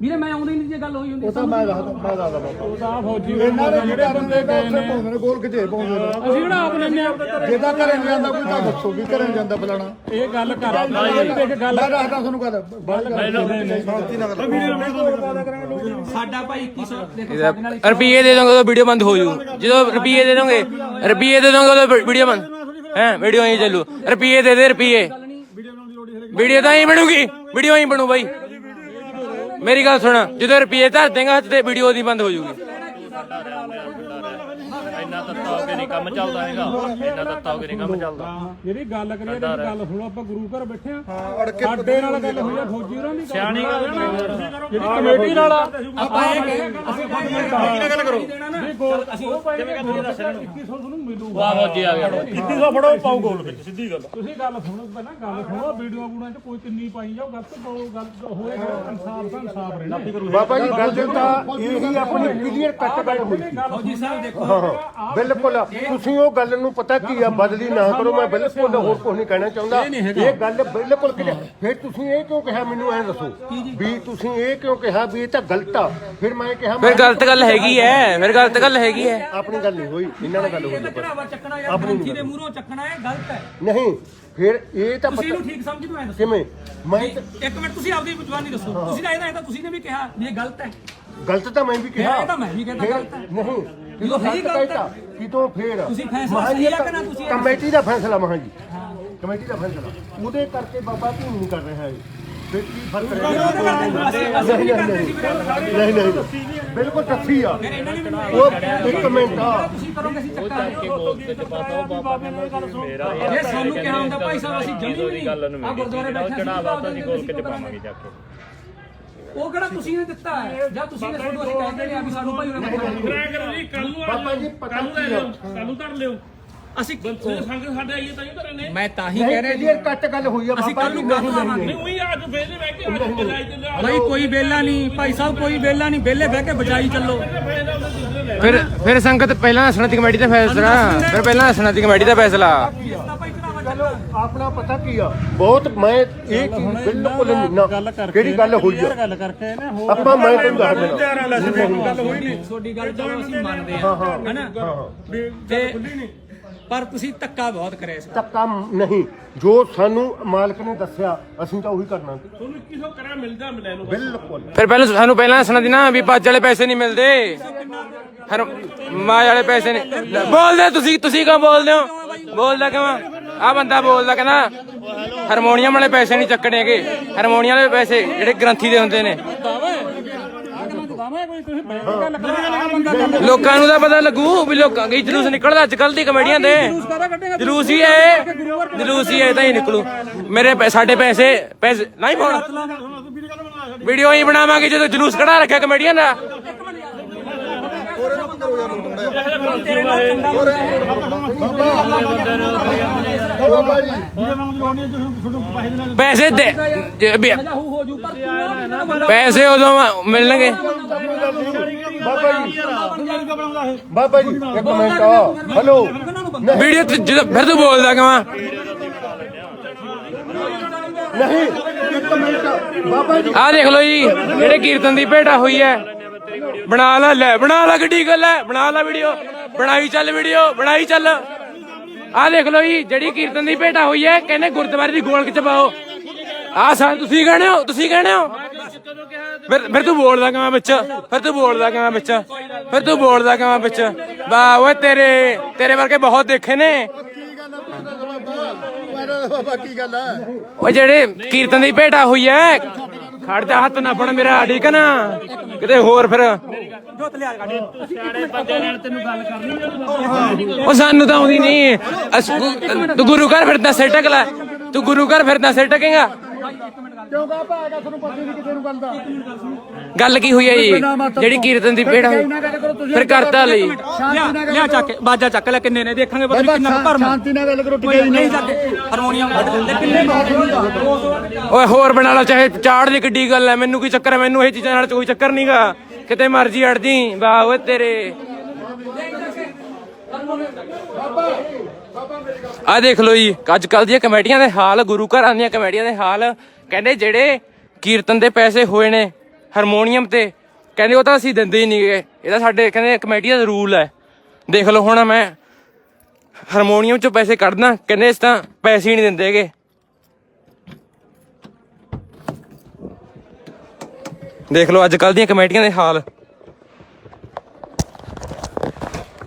ਵੀਰੇ ਮੈਂ ਆਉਂਦੀ ਨਹੀਂ ਜੇ ਗੱਲ ਹੋਈ ਹੁੰਦੀ ਉਹ ਤਾਂ ਮੈਂ ਦੱਸਦਾ ਮੈਂ ਦੱਸਦਾ ਬਾਬਾ। ਉਹਦਾ ਫੌਜੀ ਇਹਨਾਂ ਦੇ ਜਿਹੜੇ ਬੰਦੇ ਗਏ ਨੇ। ਪਾਉਂਦੇ ਨੇ ਗੋਲ ਕਿਤੇ ਪਾਉਂਦੇ ਨੇ। ਅਸੀਂ ਕਿਹੜਾ ਆਪ ਲੈਨੇ ਆ ਜਿਹਦਾ ਘਰੇ। ਨਹੀਂ ਜਾਂਦਾ ਕੋਈ ਤਾਂ ਦੱਸੋ ਵੀ ਘਰੇ ਨੀ ਜਾਂਦਾ ਫਲਾਣਾ। ਇਹ ਗੱਲ ਕਰ ਦੇਖ ਗੱਲ। ਮੈਂ ਦੱਸਦਾ ਤੁਹਾਨੂੰ ਕਹਦਾ ਸਾਡਾ ਭਾਈ 2100 ਦੇਖੋ ਸਾਡੇ ਨਾਲ ਰੁਪਈਏ ਦੇ ਦੋਗੇ ਤਾਂ ਵੀਡੀਓ ਬੰਦ ਹੋ ਜੂ। ਜਦੋਂ ਰੁਪਈਏ ਦੇ ਦੋਗੇ ਰੁਪਈਏ ਦੇ ਦੋਗੇ ਤਾਂ ਵੀਡੀਓ ਬੰਦ। ਹੈ ਵੀਡੀਓ ਹੀ ਚੱਲੂ। ਰੁਪਈਏ ਦੇ ਦੇ ਰੁਪਈਏ। ਵੀਡੀਓ ਤਾਂ ਹੀ ਬਣੂਗੀ। ਵੀਡੀਓ ਹੀ ਬਣੂ ਬਾਈ। ਮੇਰੀ ਗੱਲ ਸੁਣ ਜਦੋਂ ਰੁਪਈਏ ਧਰ ਦੇਗਾ ਹੱਥ ਤੇ ਵੀਡੀਓ ਦੀ ਬੰਦ ਹੋ ਜੂਗੀ। ਇੰਨਾ ਤੱਤਾ ਹੋ ਕੇ ਨਹੀਂ ਕੰਮ ਚੱਲਦਾ ਹੈਗਾ। ਇੰਨਾ ਤੱਤਾ ਹੋ ਕੇ ਨਹੀਂ ਕੰਮ ਚੱਲਦਾ। ਜਿਹੜੀ ਗੱਲ ਕਰੀਏ ਤੇ ਗੱਲ ਸੁਣੋ ਆਪਾਂ ਗੁਰੂ ਘਰ ਬੈਠੇ ਆ ਸਾਡੇ ਨਾਲ ਗੱਲ ਹੋਈ ਆ ਫੌਜੀ ਹੋਰਾਂ ਦੀ। ਸਿਆਣੀ ਗੱਲ ਜਿਹੜੀ ਕਮੇਟੀ ਨਾਲ ਆਪਾਂ ਇਹ ਕਹੇ ਅਸੀਂ ਫੌਜੀ ਨਾਲ ਗੱਲ ਕਰੋ? ਵੀ ਗੋਲ ਅਸੀਂ ਕਿਵੇਂ ਕਹਿੰਦੇ ਦੱਸ 2100 ਤੁਹਾਨੂੰ ਮਿਲੂਗਾ। ਵਾਹ ਫੌਜੀ ਆ ਗਿਆ। 2100 ਫੜੋ ਪਾਉ ਗੋਲ ਵਿੱਚ ਸਿੱਧੀ ਗੱਲ ਤੁਸੀਂ ਗੱਲ ਸੁਣੋ ਪਹਿਲਾਂ ਗੱਲ ਸੁਣੋ। ਵੀਡੀਓ ਬੂੜਾਂ 'ਚ ਕੋਈ ਕਿੰਨੀ ਪਾਈ ਜਾਓ ਗਲਤ ਪਾਓ ਗੱਲ ਹੋਏ ਇਨਸਾਫ ਤਾਂ ਇਨਸਾਫ ਰਹਿਣਾ। ਬਾਬਾ ਜੀ ਗੱਲ ਤਾਂ ਇਹੀ ਆਪਣੀ ਕਲੀਅਰ ਕੱਟ ਗੱਲ ਹੋਈ। ਸੀ ਫੌਜੀ ਸਾਹਿਬ ਦੇਖੋ ਬਿਲਕੁਲ। ਤੁਸੀਂ ਉਹ ਗੱਲ ਨੂੰ ਪਤਾ ਕੀ ਆ ਬਦਲੀ ਨਾ ਕਰੋ ਮੈਂ ਬਿਲਕੁਲ ਹੋਰ ਕੁਝ ਨਹੀਂ ਕਹਿਣਾ ਚਾਹੁੰਦਾ। ਇਹ ਗੱਲ ਬਿਲਕੁਲ ਕਿ ਫਿਰ ਤੁਸੀਂ ਇਹ ਕਿਉਂ ਕਿਹਾ ਮੈਨੂੰ ਐ ਦੱਸੋ? ਵੀ ਤੁਸੀਂ ਇਹ ਕਿਉਂ ਕਿਹਾ ਵੀ ਇਹ ਤਾਂ ਗਲਤ ਆ? ਫਿਰ ਮੈਂ ਕਿਹਾ ਫਿਰ ਗਲਤ ਗੱਲ ਹੈਗੀ ਐ। ਫਿਰ ਗਲਤ ਗੱਲ ਹੈਗੀ ਐ। ਆਪਣੀ ਗੱਲ ਨਹੀਂ ਹੋਈ। ਇਹਨਾਂ ਨਾਲ ਗੱਲ ਹੋਈ ਬਸ। ਚੜਾਵਾ ਚੱਕਣਾ ਯਾਰ ਗ੍ਰੰਥੀ ਦੇ ਮੂਹਰੋਂ ਚੱਕਣਾ ਇਹ ਗਲਤ ਹੈ ਨਹੀਂ ਫਿਰ ਇਹ ਤਾਂ ਤੁਸੀਂ ਪਤਾ ਠੀਕ ਸਮਝਦੇ ਹੋ ਐਂ ਦੱਸੋ। ਕਿਵੇਂ? ਮੈਂ ਤਾਂ- ਇੱਕ ਮਿੰਟ ਤੁਸੀਂ ਆਪਦੀ ਜ਼ੁਬਾਨੀ ਦੱਸੋ। ਤੁਸੀਂ ਤਾਂ ਇਹਦਾ ਇਹ ਤਾਂ ਤੁਸੀਂ ਨੇ ਵੀ ਕਿਹਾ ਵੀ ਇਹ ਗਲਤ ਹੈ ਗਲਤ ਤਾਂ ਮੈਂ ਵੀ ਕਿਹਾ। ਇਹ ਤਾਂ ਮੈਂ ਵੀ ਕਹਿੰਦਾ ਫਿਰ ਗਲਤ ਹੈ। ਨਹੀਂ ਜਦੋਂ ਜਦੋਂ ਸਹੀ ਗਲਤ ਗਲਤ ਕਹਿਤਾ ਕਿਤੋਂ ਫੇਰ ਤੁਸੀਂ ਫੈਸਲਾ ਮਹਾਂ ਜੀ ਸਹੀ ਆ ਇਹ ਕਿ ਨਾ ਤੁਸੀਂ ਇਹ ਕਮੇਟੀ ਦਾ ਫੈਸਲਾ ਮਹਾਂ ਜੀ। ਕਮੇਟੀ ਦਾ ਫੈਸਲਾ। ਉਹਦੇ ਕਰਕੇ ਬਾਬਾ ਧੂਮ ਨਹੀਂ ਕਰ ਰਿਹਾ ਹੈ ਫਿਰ ਕੀ ਫ਼ਰਕ ਰਹਿ ਅਸੀਂ ਵੀ ਕਰਦੇ ਸੀ ਵੀਰੇ ਨਹੀਂ ਨਹੀਂ ਬਿਲਕੁਲ ਸੱਚੀ ਆ। ਉਹ ਇੱਕ ਮਿੰਟ ਆ ਤੁਸੀਂ ਕਰੋਗੇ ਅਸੀਂ ਚੱਕਾਂਗੇ। ਬੋਲ ਕੇ ਚਪਾਤਾ ਉਹ ਬਾਬਾ ਮੈਨੂੰ ਮੇਰਾ ਇਹ ਜੇ ਸਾਨੂੰ ਕਿਹਾ ਹੁੰਦਾ ਭਾਈ ਸਾਹਿਬ ਅਸੀਂ ਜਮੀ ਵੀ ਦੀ ਗੱਲ ਨੂੰ ਆ ਗੁਰਦੁਆਰੇ ਬੈਠੇ ਚੜਾਵਾ ਤਾਂ ਅਸੀਂ ਗੋਲ ਕੇ ਚਪਾਵਾਂਗੇ ਜਾ ਕੇ। ਉਹ ਕਿਹੜਾ ਤੁਸੀਂ ਨੇ ਦਿੱਤਾ ਹੈ? ਜਾਂ ਤੁਸੀਂ ਨੇ ਸਾਨੂੰ ਅਸੀਂ ਕਹਿੰਦੇ ਆ ਵੀ ਸਾਨੂੰ ਭਾਈ ਉਹਨੇ ਕਰਿਆ ਕਰੋ ਜੀ ਕੱਲ ਨੂੰ ਬਾਬਾ ਜੀ ਪਤਾ ਕੀ ਆ ਕੱਲ ਨੂੰ ਧਰ ਲਿਓ। ਅਸੀਂ ਸੰਗ ਸਾਡੇ ਆਈਏ ਤਾਂ ਹੀ ਧਰੇ ਨੇ ਮੈਂ ਤਾਂ ਹੀ ਨਹੀਂ ਕਲੀਅਰ ਕੱਟ ਗੱਲ ਹੋਈ ਆ ਅਸੀਂ ਬਾਬਾ ਕੱਲ ਜੀ ਨੂੰ ਨਹੀਂ ਨਹੀਂ ਨਹੀਂ ਉਹੀ ਅੱਜ ਵੇਲੇ ਬਹਿ ਕੇ ਅੱਜ ਬੁਲਾਈ ਤੇ ਲਿਆ ਭਾਈ ਕੋਈ ਵੇਲਾ ਨਹੀਂ ਭਾਈ ਸਾਹਿਬ ਕੋਈ ਵੇਲਾ ਨਹੀਂ ਵੇਲੇ ਬਹਿ ਕੇ ਬਜਾਈ ਚੱਲੋ। ਫਿਰ ਫਿਰ ਸੰਗਤ ਪਹਿਲਾਂ ਦੱਸਣਾ ਦੀ ਕਮੇਟੀ ਦਾ ਫੈਸਲਾ। ਫਿਰ ਪਹਿਲਾਂ ਦੱਸਣਾ ਦੀ ਕਮੇਟੀ ਦਾ ਫੈਸਲਾ। ਭਾਈ ਆਪਣਾ ਪਤਾ ਕੀ ਆ? ਬਹੁਤ ਮੈਂ ਇਹ ਚੀਜ਼ ਬਿਲਕੁਲ ਨਹੀਂ ਨਾ ਕਿਹੜੀ ਗੱਲ ਹੋਈ ਆ? ਗੱਲ ਕਰਕੇ ਨੇ ਹੋਰ ਆਪਾਂ ਮੈਂ ਤੁਹਾਨੂੰ ਦੱਸ ਦੇਣਾ ਗੱਲ ਹੋਈ ਨਹੀਂ। ਤੁਹਾਡੀ ਗੱਲ ਚਲੋ ਅਸੀਂ ਮੰਨਦੇ ਹਾਂ। ਹੈਨਾ ਤੇ ਪਰ ਤੁਸੀਂ ਧੱਕਾ ਬਹੁਤ ਕਰਿਆ ਇਸ ਵਾਰ। ਧੱਕਾ ਨਹੀਂ। ਜੋ ਸਾਨੂੰ ਮਾਲਕ ਨੇ ਦੱਸਿਆ ਅਸੀਂ ਤਾਂ ਉਹੀ ਕਰਨਾ। ਸੀ। ਤੁਹਾਨੂੰ 2100 ਕਰਿਆ ਮਿਲਦਾ ਮਿਲੇ ਨੂੰ ਬਿਲਕੁਲ। ਫਿਰ ਪਹਿਲਾਂ ਸਾਨੂੰ ਪਹਿਲਾਂ ਦੱਸਣਾ ਦੀ ਨਾ ਵੀ ਪੱਜ ਵਾਲੇ ਪੈਸੇ ਨਹੀਂ ਮਿਲਦੇ। ਹਰ ਮਾਜ ਵਾਲੇ ਪੈਸੇ ਨਹੀਂ ਬੋਲਦੇ ਤੁਸੀਂ ਤੁਸੀਂ ਕਿਉਂ ਬੋਲਦੇ ਹੋ? ਬੋਲਦਾ ਕਿਵੇਂ ਆ ਬੰਦਾ ਬੋਲਦਾ ਕਹਿੰਦਾ ਹਾਰਮੋਨੀਅਮ ਵਾਲੇ ਪੈਸੇ ਨਹੀਂ ਚੱਕਣੇਗੇ ਹਾਰਮੋਨੀਅਮ ਵਾਲੇ ਪੈਸੇ ਜਿਹੜੇ ਗ੍ਰੰਥੀ ਦੇ ਹੁੰਦੇ ਨੇ। ਲੋਕਾਂ ਨੂੰ ਤਾਂ ਪਤਾ ਲੱਗੂ ਵੀ ਲੋਕਾਂ ਦੀ ਜਲੂਸ ਨਿਕਲਦਾ ਅੱਜ ਕੱਲ ਦੀ ਕਮੇਡੀਆਂ ਦੇ। ਜਲੂਸ ਹੀ ਹੈ ਜਲੂਸ ਹੀ ਹੈ ਤਾਂ ਹੀ ਨਿਕਲੂ। ਮੇਰੇ ਸਾਡੇ ਪੈਸੇ ਪੈਸੇ ਨਹੀਂ ਪਾਉਣਾ ਵੀਡੀਓ ਹੀ ਬਣਾਵਾਂਗੇ ਜਦੋਂ ਜਲੂਸ ਕਢਾ ਰੱਖਿਆ ਕਮੇਡੀਆਂ ਦਾ। ਬਾਬਾ ਜੀ ਪੈਸੇ ਦੇ ਜੇ ਵੀ- ਹੋ ਹੋ ਜੂ ਪਰ ਤੂੰ ਪੈਸੇ ਉਦੋਂ ਮਿਲਣਗੇ ਬਾਬਾ ਜੀ ਬਾਬਾ ਜੀ ਇੱਕ ਮਿੰਟ ਆ ਹੈਲੋ ਵੀਡੀਓ ਤੇ ਜਦੋਂ ਫਿਰ ਤੂੰ ਬੋਲਦਾ ਕਿਵਾਂ ਨਹੀਂ ਇੱਕ ਮਿੰਟ ਬਾਬਾ ਜੀ ਆਹ ਦੇਖ ਲਓ ਜੀ ਜਿਹੜੇ ਕੀਰਤਨ ਦੀ ਭੇਟਾ ਹੋਈ ਹੈ ਬਣਾ ਲੈ ਲੈ ਬਣਾ ਲੈ ਗੱਡੀ ਗੱਲ ਹੈ ਬਣਾ ਲੈ ਵੀਡੀਓ ਬਣਾਈ ਚੱਲ ਵੀਡੀਓ ਬਣਾਈ ਚੱਲ। ਆਹ ਦੇਖ ਲਓ ਜੀ ਜਿਹੜੀ ਕੀਰਤਨ ਦੀ ਭੇਟਾ ਹੋਈ ਹੈ ਕਹਿੰਦੇ ਗੁਰਦੁਆਰੇ ਦੀ ਗੋਲਕ ਚ ਪਾਓ। ਆਹ ਸਾਲ ਤੁਸੀਂ ਕਹਿਣੇ ਹੋ ਤੁਸੀਂ ਕਹਿਣੇ ਹੋ? ਫਿਰ ਫਿਰ ਤੂੰ ਬੋਲਦਾ ਕਿਵੇਂ ਵਿੱਚ? ਫਿਰ ਤੂੰ ਬੋਲਦਾ ਕਿਵੇਂ ਵਿੱਚ? ਫਿਰ ਤੂੰ ਬੋਲਦਾ ਕਿਵੇਂ ਵਿੱਚ? ਵਾਹ ਓਏ ਤੇਰੇ ਤੇਰੇ ਵਰਗੇ ਬਹੁਤ ਦੇਖੇ ਨੇ। ਬਾਬਾ ਕੀ ਗੱਲ ਹੈ ਓਏ ਜਿਹੜੇ ਕੀਰਤਨ ਦੀ ਭੇਟਾ ਹੋਈ ਐ ਖੜ ਜਾ ਹੱਥ ਨਾ ਫੜ ਮੇਰਾ, ਠੀਕ ਹੈ ਨਾ? ਕਿਤੇ ਹੋਰ ਫਿਰ। ਉਹ ਸਾਨੂੰ ਤਾਂ ਆਉਂਦੀ ਨਹੀਂ ਤੂੰ ਗੁਰੂ ਘਰ ਫਿਰਦਾ, ਸਿਰ ਟਕ ਲੈ। ਤੂੰ ਗੁਰੂ ਘਰ ਫਿਰਦਾ, ਸਿਰ ਟਕੇਗਾ ਕਿਉਂ ਬਾਬਾ ਹੈਗਾ ਤੁਹਾਨੂੰ ਪਤਾ ਨਹੀਂ ਕਿਸੇ ਨੂੰ ਗੱਲ ਦਾ। ਗੱਲ ਕੀ ਹੋਈ ਹੈ ਜੀ? ਜਿਹੜੀ ਕੀਰਤਨ ਦੀ ਹੋਈ ਫਿਰ ਕਰਤਾ ਲਈ। ਲਿਆ ਲਿਆ ਚੱਕ ਕੇ, ਬਾਜਾ ਚੱਕ ਲੈ ਕਿੰਨੇ ਨੇ? ਦੇਖਾਂਗੇ ਪਤਾ ਨਹੀਂ ਕਿੰਨਾ ਭਰਮ ਸ਼ਾਂਤੀ ਨਾਲ ਗੱਲ ਕਰੋ ਕੋਈ ਨਹੀਂ ਚੱਕ ਹਾਰਮੋਨੀਅਮ ਤੇ ਕਿੰਨੇ ਓਏ ਹੋਰ ਬਣਾ ਲਓ ਚਾਹੇ ਚਾੜ ਦੀ ਕਿੱਡੀ ਗੱਲ ਐ ਮੈਨੂੰ ਕੀ ਚੱਕਰ ਐ ਮੈਨੂੰ ਇਹ ਚੀਜ਼ਾਂ ਨਾਲ ਕੋਈ ਚੱਕਰ ਨਹੀਂਗਾ ਕਿਤੇ ਮਰਜ਼ੀ ਅੜ ਜੀ ਵਾਹ ਓਏ ਤੇਰੇ। ਆ ਦੇਖ ਲਓ ਜੀ, ਅੱਜ ਕੱਲ ਦੀਆਂ ਕਮੇਟੀਆਂ ਦੇ ਹਾਲ, ਗੁਰੂ ਘਰਾਂ ਦੀਆਂ ਕਮੇਟੀਆਂ ਦੇ ਹਾਲ, ਕਹਿੰਦੇ ਜਿਹੜੇ ਕੀਰਤਨ ਦੇ ਪੈਸੇ ਹੋਏ ਨੇ, ਹਾਰਮੋਨੀਅਮ ਤੇ, ਕਹਿੰਦੇ ਉਹ ਤਾਂ ਅਸੀਂ ਦਿੰਦੇ ਹੀ ਨਹੀਂ ਗਏ ਇਹ ਤਾਂ ਸਾਡੇ, ਕਹਿੰਦੇ ਕਮੇਟੀ ਦਾ ਰੂਲ ਹੈ। ਦੇਖ ਲਓ ਹੁਣ ਮੈਂ ਹਾਰਮੋਨੀਅਮ ਚੋਂ ਪੈਸੇ ਕੱਢਦਾ, ਕਹਿੰਦੇ ਇਸ ਤਾਂ ਪੈਸੇ ਹੀ ਨਹੀਂ ਦਿੰਦੇਗੇ ਦੇਖ ਲਓ ਅੱਜ ਕੱਲ ਦੀਆਂ ਕਮੇਟੀਆਂ ਦੇ ਹਾਲ।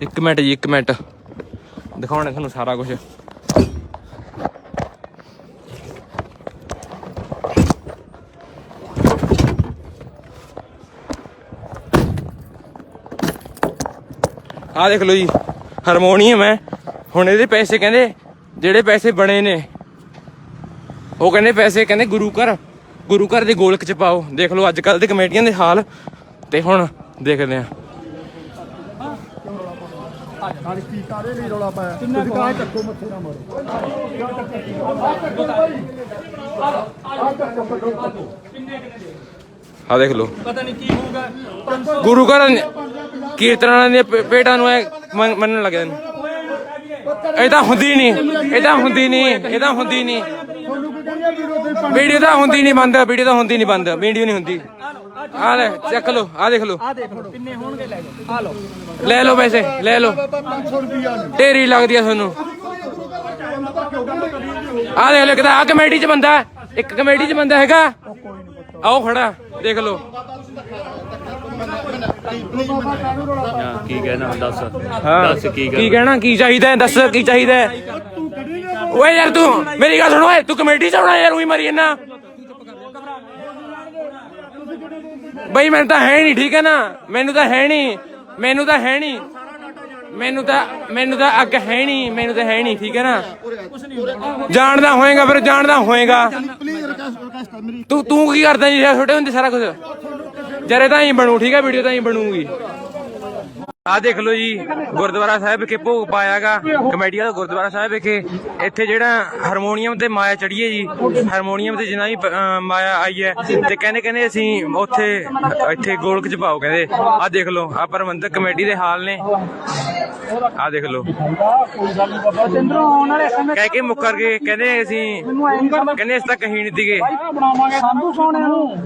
ਇੱਕ ਮਿੰਟ ਜੀ, ਇੱਕ ਮਿੰਟ। ਦਿਖਾਉਣਾ ਤੁਹਾਨੂੰ ਸਾਰਾ ਕੁਝ ਆਹ ਦੇਖ ਲਓ ਜੀ ਹਾਰਮੋਨੀਅਮ ਹੈ। ਹੁਣ ਇਹਦੇ ਪੈਸੇ ਕਹਿੰਦੇ, ਜਿਹੜੇ ਪੈਸੇ ਬਣੇ ਨੇ, ਉਹ ਕਹਿੰਦੇ ਪੈਸੇ ਕਹਿੰਦੇ ਗੁਰੂ ਘਰ ਗੁਰੂ ਘਰ ਦੇ ਗੋਲਕ ਚ ਪਾਓ। ਦੇਖ ਲਓ, ਅੱਜ ਕੱਲ ਦੇ ਕਮੇਟੀਆਂ ਦੇ ਹਾਲ। ਤੇ ਹੁਣ ਦੇਖਦੇ ਆ ਆ ਦੇਖ ਲਓ। ਪਤਾ ਨਹੀਂ ਕੀ ਹੋਊਗਾ। ਗੁਰੂ ਘਰ ਕੀਰਤਨਾਂ ਦੇ ਪੇਟਾਂ ਨੂੰ ਮੰਨ- ਮੰਨਣ ਲੱਗ ਜਾਂਦੇ ਨੇ। ਇਹ ਤਾਂ ਹੁੰਦੀ ਨਹੀਂ। ਇਹ ਤਾਂ ਹੁੰਦੀ ਨਹੀਂ। ਇਹ ਤਾਂ ਹੁੰਦੀ ਨਹੀਂ। ਵੀਡੀਓ ਤਾਂ ਹੁੰਦੀ ਨਹੀਂ ਬੰਦ। ਵੀਡੀਓ ਤਾਂ ਹੁੰਦੀ ਨਹੀਂ ਬੰਦ। ਵੀਡੀਓ ਨਹੀਂ ਹੁੰਦੀ। ਆ ਲੈ ਚੱਕ ਲਓ ਆ ਦੇਖ ਲਓ। ਆ ਦੇਖ ਲਓ ਕਿੰਨੇ ਹੋਣਗੇ ਲੈ ਜਾਓ ਆ ਲਓ ਲੈ ਲਓ ਪੈਸੇ ਲੈ ਲਓ। ਢੇਰੀ ਲੱਗਦੀ ਆ ਤੁਹਾਨੂੰ। ਆ ਦੇਖ ਲਓ ਕਿਤਾ ਆ ਕਮੇਟੀ ਚ ਬੰਦਾ ਹੈ। ਇੱਕ ਕਮੇਟੀ ਚ ਬੰਦਾ ਹੈਗਾ। ਆਓ ਖੜਾ ਦੇਖ ਲਓ। ਹਾਂ, ਕੀ ਕਹਿਣਾ ਹੁਣ ਦੱਸ। ਹਾਂ। ਦੱਸ ਕੀ ਕੀ ਕਹਿਣਾ ਕਹਿਣਾ ਕੀ ਚਾਹੀਦਾ ਹੈ? ਦੱਸ ਕੀ ਚਾਹੀਦਾ ਹੈ? ਓਏ ਯਾਰ ਤੂੰ ਮੇਰੀ ਗੱਲ ਸੁਣ ਓਏ ਤੂੰ ਕਮੇਟੀ ਚ ਆਉਣਾ ਯਾਰ ਉਹੀ ਮਰੀ ਜੰਨਾ ਬਈ, ਮੈਨੂੰ ਤਾਂ ਹੈ ਨਹੀਂ, ਠੀਕ ਹੈ ਨਾ? ਮੈਨੂੰ ਤਾਂ ਹੈ ਨਹੀਂ, ਮੈਨੂੰ ਤਾਂ ਹੈ ਨਹੀਂ। ਮੈਨੂੰ ਤਾਂ ਮੈਨੂੰ ਤਾਂ ਅੱਗ ਹੈ ਨਹੀਂ, ਮੈਨੂੰ ਤਾਂ ਹੈ ਨਹੀਂ, ਠੀਕ ਹੈ ਨਾ? ਜਾਣਦਾ ਹੋਏਗਾ ਫਿਰ, ਜਾਣਦਾ ਹੋਏਗਾ। ਤੂੰ ਤੂੰ ਕੀ ਕਰਦਾ ਜੀ? ਛੋਟੇ ਹੁੰਦੇ ਸਾਰਾ ਕੁਝ ਜਰੇ ਤਾਂ ਹੀ ਬਣੂ, ਠੀਕ ਹੈ, ਵੀਡੀਓ ਤਾਂ ਹੀ ਬਣੂਗੀ। ਆ ਦੇਖ ਲਓ ਜੀ ਗੁਰਦੁਆਰਾ ਸਾਹਿਬ ਵਿਖੇ ਭੋਗ ਪਾਇਆਗਾ ਕਮੇਟੀ ਵਾਲਾ ਗੁਰਦੁਆਰਾ ਸਾਹਿਬ ਵਿਖੇ। ਇੱਥੇ ਜਿਹੜਾ ਹਾਰਮੋਨੀਅਮ ਤੇ ਮਾਇਆ ਚੜੀਏ ਜੀ ਹਾਰਮੋਨੀਅਮ ਤੇ ਜਿੰਨਾ ਵੀ ਮਾਇਆ ਆਈ ਹੈ ਤੇ ਕਹਿੰਦੇ ਕਹਿੰਦੇ ਅਸੀਂ ਉੱਥੇ ਇੱਥੇ ਗੋਲਕ ਚ ਪਾਓ ਕਹਿੰਦੇ। ਆ ਦੇਖ ਲਓ ਆ ਪ੍ਰਬੰਧਕ ਕਮੇਟੀ ਦੇ ਹਾਲ ਨੇ। ਆ ਦੇਖ ਲਓ। ਕਹਿ ਕੇ ਮੁੱਕਰ ਗਏ ਕਹਿੰਦੇ ਅਸੀਂ ਕਹਿੰਦੇ ਇਸ ਤਾਂ ਕਹੀ ਨਹੀਂ ਦੀਗੇ ਨੂੰ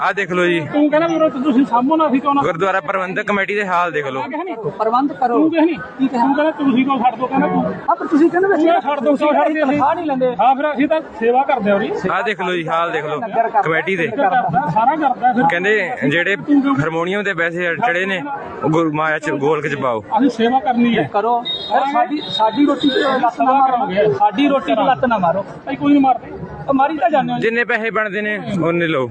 ਆ ਦੇਖ ਲਓ ਜੀ। ਤੂੰ ਕਹਿੰਦਾ ਵੀਰੋ ਤੁਸੀਂ ਸਾਹਮਣੇ ਨਾ ਅਸੀਂ ਕਿਉਂ ਨਾ ਗੁਰਦੁਆਰਾ ਪ੍ਰਬੰਧਕ ਕਮੇਟੀ ਦੇ ਹਾਲ ਦੇਖ ਲਓ। ਪ੍ਰਬੰਧ ਕਰੋ। ਤੂੰ ਕਹਿ ਨਹੀਂ ਕੀ ਤੂੰ ਕਹਿੰਦਾ ਤੁਸੀਂ ਕਿਉਂ ਛੱਡ ਦੋ? ਕਹਿੰਦਾ ਤੂੰ ਆ ਪਰ ਤੁਸੀਂ ਕਹਿੰਦੇ ਤੂੰ ਇਹ ਛੱਡ ਦੋ ਸੌ ਛੱਡ ਦੇ। ਅਸੀਂ ਤਨਖਾਹ ਨਹੀਂ ਲੈਂਦੇ। ਹਾਂ ਫਿਰ ਅਸੀਂ ਤਾਂ ਸੇਵਾ ਕਰਦੇ ਹਾਂ ਉਹਦੀ ਆ ਦੇਖ ਲਓ ਜੀ ਹਾਲ ਦੇਖ ਲਓ। ਕਮੇਟੀ ਦੇ। ਕਰਦਾ ਸਾਰਾ ਕਰਦਾ ਫਿਰ। ਕਹਿੰਦੇ ਜਿਹੜੇ ਹਾਰਮੋਨੀਅਮ ਦੇ ਪੈਸੇ ਚੜੇ ਨੇ ਉਹ ਗੁਰੂ ਮਾਇਆ ਚ ਗੋਲਕ ਚ ਪਾਓ। ਅਸੀਂ ਸੇਵਾ ਕਰਨੀ ਹੈ। ਕਰੋ। ਯਾਰ ਸਾਡੀ ਸਾਡੀ ਰੋਟੀ ਤੇ ਲੱਤ ਨਾ ਮਾਰੋ। ਸਾਡੀ ਰੋਟੀ ਤੇ ਲੱਤ ਨਾ ਮਾਰੋ। ਅਸੀਂ ਕੋਈ ਨਹੀਂ ਮਾਰਦੇ। ਉਹ ਮਾਰੀ ਤਾਂ ਜਾਂਦੇ ਹੋ ਜੀ। ਜਿੰਨੇ ਪੈਸੇ ਬਣਦੇ ਨੇ ਉਹਨੇ ਲਓ।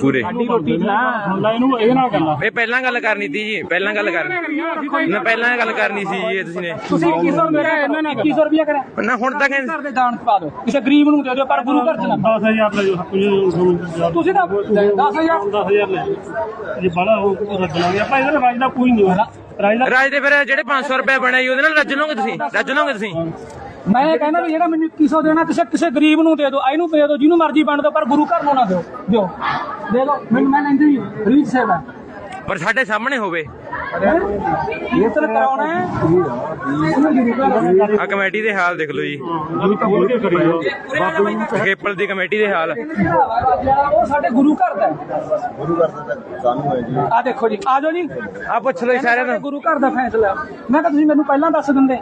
ਪੂਰੇ। ਸਾਡੀ ਰੋਟੀ ਨਾ ਹੁਣ ਇਹਨੂੰ ਇਹਦੇ ਨਾਲ ਗੱਲਾਂ। ਇਹ ਪਹਿਲਾਂ ਗੱਲ ਕਰਨੀ ਸੀ ਜੀ ਪਹਿਲਾਂ ਗੱਲ ਕਰਨੀ। ਨਾ ਪਹਿਲਾਂ ਗੱਲ ਕਰਨੀ ਸੀ ਜੀ ਇਹ ਤੁਸੀਂ ਨੇ। ਤੁਸੀਂ 2100 ਮੇਰਾ ਇਹਨਾਂ ਨੇ 2100 ਰੁਪਇਆ ਕਰਿਆ। ਨਾ ਹੁਣ ਤਾਂ ਕਹਿੰਦੇ ਘਰ ਦੇ ਦਾਨ ਪਾ ਦਿਓ। ਕਿਸੇ ਗਰੀਬ ਨੂੰ ਦੇ ਦਿਓ ਪਰ ਗੁਰੂ ਘਰ ਚ ਨਾ। 10000 ਲੈ ਜਾਓ ਤੁਸੀਂ ਤਾਂ 10000 10000 ਲੈ ਜੇ ਬੜਾ ਹੋ ਕੇ ਰੱਜ ਲਾਂਗੇ। ਆਪਾਂ ਇਹਦਾ ਰਾਜ ਦਾ ਕੋਈ ਨਹੀਂ ਹੋਣਾ ਰਾਜ ਦਾ ਰਾਜ ਦੇ ਫਿਰ ਜਿਹੜੇ 500 ਰੁਪਏ ਬਣੇ ਜੀ ਉਹਦੇ ਨਾਲ ਰੱਜ ਲਓਗੇ ਤੁਸੀਂ? ਰੱਜ ਲਓਗੇ ਤੁਸੀਂ? ਮੈਂ ਇਹ ਕਹਿੰਦਾ ਵੀ ਜਿਹੜਾ ਮੈਨੂੰ 2100 ਦੇਣਾ ਕਿਸੇ ਕਿਸੇ ਗਰੀਬ ਨੂੰ ਦੇ ਦਿਓ ਇਹਨੂੰ ਦੇ ਦਿਓ ਜਿਹਨੂੰ ਮਰਜ਼ੀ ਵੰਡ ਦਿਓ ਪਰ ਗੁਰੂ ਘਰ ਨੂੰ ਨਾ ਦਿਓ ਦਿਓ। ਦੇ ਦਿਓ ਮੈਨੂੰ ਮੈਂ ਲੈਂਦੀ ਹੀ ਰੀਚ ਸੇਵਾ ਪਰ ਸਾਡੇ ਸਾਹਮਣੇ ਹੋਵੇ। ਇਹ ਤਾਂ ਕਰਾਉਣਾ ਹੈ। ਆ ਕਮੇਟੀ ਦੇ ਹਾਲ ਦੇਖ ਲਓ ਜੀ। ਤਾਂ ਖੇਪਲ ਦੀ ਕਮੇਟੀ ਦੇ ਹਾਲ। ਉਹ ਸਾਡੇ ਗੁਰੂ ਘਰ ਦਾ ਗੁਰੂ ਘਰ ਦਾ ਸਾਨੂੰ ਹੈ ਜੀ। ਆ ਦੇਖੋ ਜੀ ਆ ਜਾਓ ਜੀ। ਆ ਪੁੱਛ ਲਓ ਸਾਰਿਆਂ ਨੂੰ। ਗੁਰੂ ਘਰ ਦਾ ਫੈਸਲਾ। ਮੈਂ ਕਿਹਾ ਤੁਸੀਂ ਮੈਨੂੰ ਪਹਿਲਾਂ ਦੱਸ ਦਿੰਦੇ।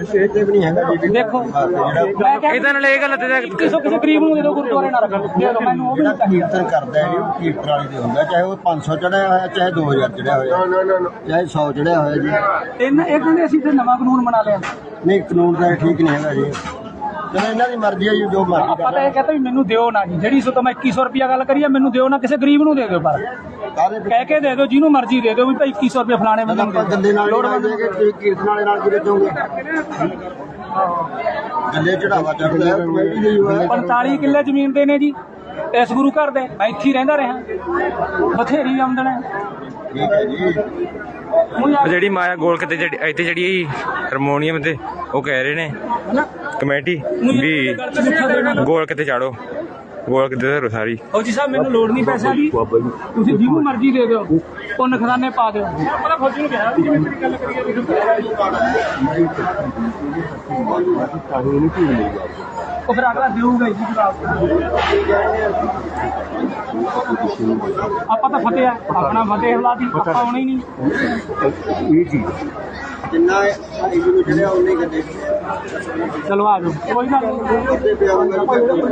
ਦੇਖੋ ਮੈਂ ਕਿਹਾ ਇਹਦਾਂ ਨਾਲ ਇਹ ਗੱਲ ਤੇ ਕਿਸੇ ਕਿਸੇ ਗਰੀਬ ਨੂੰ ਦੇ ਦਿਓ ਗੁਰਦੁਆਰੇ ਨਾਲ ਰੱਖੋ ਦੇ ਦਿਓ ਮੈਨੂੰ ਉਹ ਵੀ ਨਹੀਂ ਚਾਹੀਦਾ ਕੀਰਤਨ ਕਰਦਾ ਹੈ ਜੀ ਉਹ ਕੀਰਤਨ ਵਾਲੀ ਦੇ ਹੁੰਦਾ ਚਾਹੇ ਉਹ 500 ਚੜਿਆ ਹੋਇਆ ਚਾਹੇ 2000 ਚੜਿਆ ਹੋਇਆ ਨਾ ਨਾ ਨਾ ਚਾਹੇ 100 ਚੜਿਆ ਹੋਇਆ ਜੀ। ਤਿੰਨ ਇਹ ਕਹਿੰਦੇ ਅਸੀਂ ਤੇ ਨਵਾਂ ਕਾਨੂੰਨ ਬਣਾ ਲਿਆ। ਨਹੀਂ ਕਾਨੂੰਨ ਦਾ ਇਹ ਠੀਕ ਨਹੀਂ ਹੈਗਾ ਜੀ। ਚਲੋ ਇਹਨਾਂ ਦੀ ਮਰਜ਼ੀ ਹੈ ਜੀ ਜੋ ਮਰਜ਼ੀ ਆਪਾਂ ਤਾਂ ਇਹ ਕਹਤਾ ਵੀ ਮੈਨੂੰ ਦਿਓ ਨਾ ਜੀ। ਜਿਹੜੀ ਸੋ ਤਾਂ ਮੈਂ 2100 ਰੁਪਿਆ ਗੱਲ ਕਰੀ ਆ ਮੈਨੂੰ ਦਿਓ ਨਾ ਕਿਸੇ ਗਰੀਬ ਨੂੰ ਦੇ ਦਿਓ ਪਰ। ਸਾਰੇ ਕਹਿ ਕੇ ਦੇ ਦਿਓ ਜਿਹਨੂੰ ਮਰਜ਼ੀ ਦੇ ਦਿਓ ਵੀ ਭਾਈ 2100 ਰੁਪਏ ਫਲਾਣੇ ਬੰਦੇ ਨੂੰ ਦੇ ਗੱਲੇ ਨਾਲ ਲੋੜ ਬੰਦੇ ਕਿ ਕੀਰਤਨ ਵਾਲੇ ਨਾਲ ਕਿਰੇ ਜਾਓਗੇ ਗੱਲੇ ਚੜਾਵਾ ਚੜਦਾ ਹੈ ਕਮੇਟੀ ਦੀ ਦਿਓ ਹੋਇਆ। 45 ਕਿੱਲੇ ਜ਼ਮੀਨ ਦੇ ਨੇ ਜੀ। ਇਸ ਗੁਰੂ ਘਰ ਦੇ ਮੈਂ ਇੱਥੇ ਹੀ ਰਹਿੰਦਾ ਰਿਹਾ। ਬਥੇਰੀ ਆਮਦਨ ਹੈ। ਠੀਕ ਹੈ ਜੀ। ਹੁਣ ਯਾਰ ਜਿਹੜੀ ਮਾਇਆ ਗੋਲਕ ਤੇ ਜਿਹੜੀ ਇੱਥੇ ਜਿਹੜੀ ਹਾਰਮੋਨੀਅਮ ਤੇ ਉਹ ਕਹਿ ਰਹੇ ਨੇ। ਕਮੇਟੀ ਵੀ ਗੋਲਕ ਤੇ ਚਾੜੋ। ਗੋਲਕ ਤੇ ਧਰੋ ਸਾਰੀ ਉਹ ਜੀ ਸਾਹਿਬ ਮੈਨੂੰ ਲੋੜ ਨਹੀਂ ਪੈਸਿਆਂ ਦੀ। ਤੁਸੀਂ ਜਿਹਨੂੰ ਮਰਜ਼ੀ ਦੇ ਦਿਓ। ਪੁੰਨ ਖਜ਼ਾਨੇ ਪਾ ਦਿਓ। ਪਹਿਲਾਂ ਫੌਜੀ ਨੂੰ ਕਿਹਾ ਵੀ ਜਿਵੇਂ ਤੇਰੀ ਗੱਲ ਕਰੀਏ ਵੀ ਉਹ ਫਿਰ ਅਗਲਾ ਦੇਊਗਾ ਜੀ ਜਵਾਬ। ਆਪਾਂ ਤਾਂ ਫਤਿਹ ਆ। ਆਪਣਾ ਫਤਿਹ ਹਲਾ ਦੀ ਆਪਾਂ ਆਉਣਾ ਹੀ ਨਹੀਂ। ਇਹ ਚੀਜ਼ ਜਿੰਨਾ ਇਹ ਨੂੰ ਚੜਿਆ ਉਹਨੇ ਗੱਡੇ ਚਲੋ ਆ ਜਾਓ ਕੋਈ ਗੱਲ ਨਹੀਂ ਤੇ ਪਿਆ ਹੋਊਗਾ